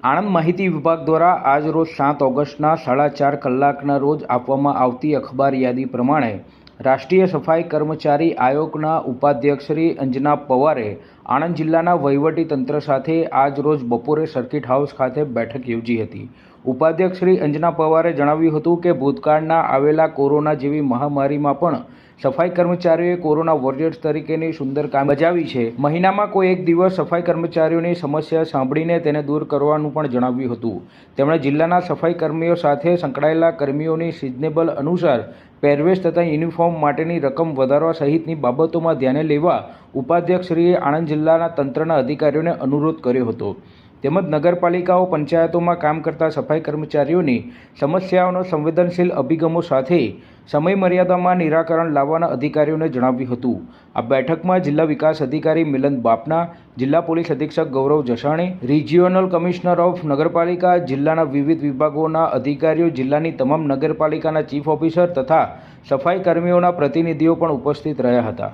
આણંદ માહિતી વિભાગ દ્વારા આજ રોજ સાત ઓગસ્ટના સાડા ચાર કલાકના રોજ આપવામાં આવતી અખબાર યાદી પ્રમાણે રાષ્ટ્રીય સફાઈ કર્મચારી આયોગના ઉપાધ્યક્ષ શ્રી અંજના પવારે આણંદ જિલ્લાના વહીવટી તંત્ર સાથે આજ રોજ બપોરે સર્કિટ હાઉસ ખાતે બેઠક યોજી હતી. ઉપાધ્યક્ષ શ્રી અંજના પવારે જણાવ્યું હતું કે, ભૂતકાળના આવેલા કોરોના જેવી મહામારીમાં પણ સફાઈ કર્મચારીઓએ કોરોના વોરિયર્સ તરીકેની સુંદર કામ બજાવી છે. મહિનામાં કોઈ એક દિવસ સફાઈ કર્મચારીઓની સમસ્યા સાંભળીને તેને દૂર કરવાનું પણ જણાવ્યું હતું. તેમણે જિલ્લાના સફાઈ કર્મીઓ સાથે સંકળાયેલા કર્મીઓની સિઝનેબલ અનુસાર પહેરવેશ તથા યુનિફોર્મ માટેની રકમ વધારવા સહિતની બાબતોમાં ધ્યાને લેવા ઉપાધ્યક્ષશ્રીએ આણંદ જિલ્લાના તંત્રના અધિકારીઓને અનુરોધ કર્યો હતો. તેમજ નગરપાલિકાઓ, પંચાયતોમાં કામ કરતા સફાઈ કર્મચારીઓની સમસ્યાઓનો સંવેદનશીલ અભિગમો સાથે સમયમર્યાદામાં નિરાકરણ લાવવાના અધિકારીઓને જણાવ્યું હતું. આ બેઠકમાં જિલ્લા વિકાસ અધિકારી મિલન બાપના, જિલ્લા પોલીસ અધિક્ષક Gaurav Jasani, regional commissioner of નગરપાલિકા, જિલ્લાના વિવિધ વિભાગોના અધિકારીઓ, જિલ્લાની તમામ નગરપાલિકાના ચીફ ઓફિસર તથા સફાઈ કર્મીઓના પ્રતિનિધિઓ પણ ઉપસ્થિત રહ્યા હતા.